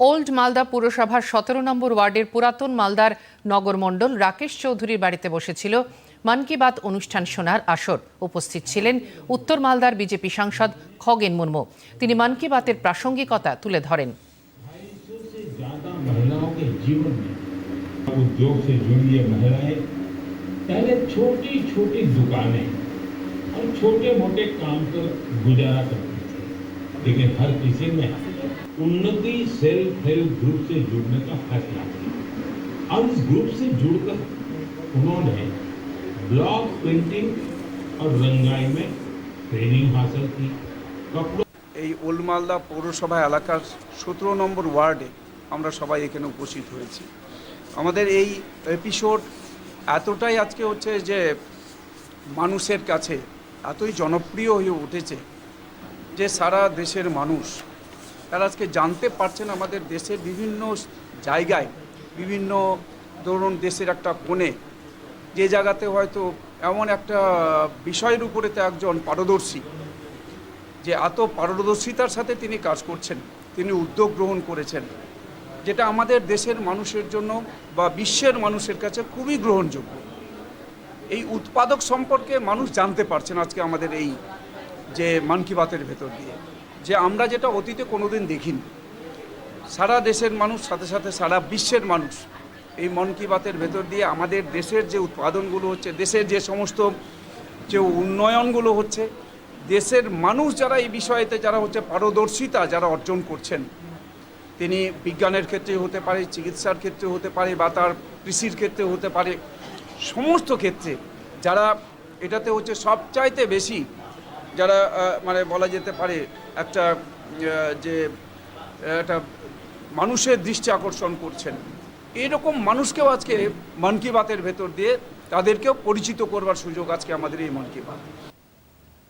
Old Malda পুরসভার সতেরো নম্বর ওয়ার্ডের পুরাতন মালদার নগরমণ্ডল রাকেশ চৌধুরীর বাড়িতে বসেছিল মন কি বাত অনুষ্ঠান শোনার আসর উপস্থিত ছিলেন উত্তর মালদার বিজেপি সাংসদ খগেন মুর্মু তিনি মন কি বাতের প্রাসঙ্গিকতা তুলে ধরেন सौ से ज्यादा महिलाओं के जीवन में उद्योग से जुड़ी ये महिलाएं पहले छोटी छोटी दुकानें और छोटे मोटे काम कर गुजारा करती थी लेकिन हर किसी ने उन्नति सेल्फ हेल्प ग्रुप से जुड़ने का फैसला किया और इस ग्रुप से जुड़कर उन्होंने ब्लॉक प्रिंटिंग और रंगाई में ट्रेनिंग हासिल की कपड़ों এই ওল্ড মালদা পৌরসভা এলাকার সতেরো নম্বর ওয়ার্ডে আমরা সবাই এখানে উপস্থিত হয়েছি আমাদের এই এপিসোড এতটাই আজকে হচ্ছে যে মানুষের কাছে এতই জনপ্রিয় হয়ে উঠেছে যে সারা দেশের মানুষ তারা আজকে জানতে পারছেন আমাদের দেশের বিভিন্ন জায়গায়, বিভিন্ন ধরুন দেশের একটা কোণে, যে জায়গাতে হয়তো এমন একটা বিষয়ের উপরে তো একজন পারদর্শী, যে এত পারদর্শিতার সাথে তিনি কাজ করছেন, তিনি উদ্যোগ গ্রহণ করেছেন, যেটা আমাদের দেশের মানুষের জন্য বা বিশ্বের মানুষের কাছে খুবই গ্রহণযোগ্য। এই উৎপাদক সম্পর্কে মানুষ জানতে পারছেন আজকে আমাদের এই যে মন কি বাতের ভেতর দিয়ে। যে আমরা যেটা অতীতে কোনোদিন দেখিনি। সারা দেশের মানুষ, সাথে সাথে সারা বিশ্বের মানুষ এই মন কি বাতের ভেতর দিয়ে আমাদের দেশের যে উৎপাদনগুলো হচ্ছে, দেশের যে সমস্ত যে উন্নয়নগুলো হচ্ছে, দেশের মানুষ যারা এই বিষয়েতে যারা হচ্ছে পারদর্শিতা যারা অর্জন করছেন, তিনি বিজ্ঞানের ক্ষেত্রে হতে পারে, চিকিৎসার ক্ষেত্রে হতে পারে বা তার কৃষির ক্ষেত্রে হতে পারে, সমস্ত ক্ষেত্রে যারা এটাতে হচ্ছে সবচাইতে বেশি যারা মানে বলা যেতে পারে, একটা যে, একটা মানুষের দৃষ্টি আকর্ষণ করছেন। এরকম মানুষকেও আজকে মন কি বাতের ভেতর দিয়ে তাদেরকেও পরিচিত করবার সুযোগ আজকে আমাদের এই মন কি বাত।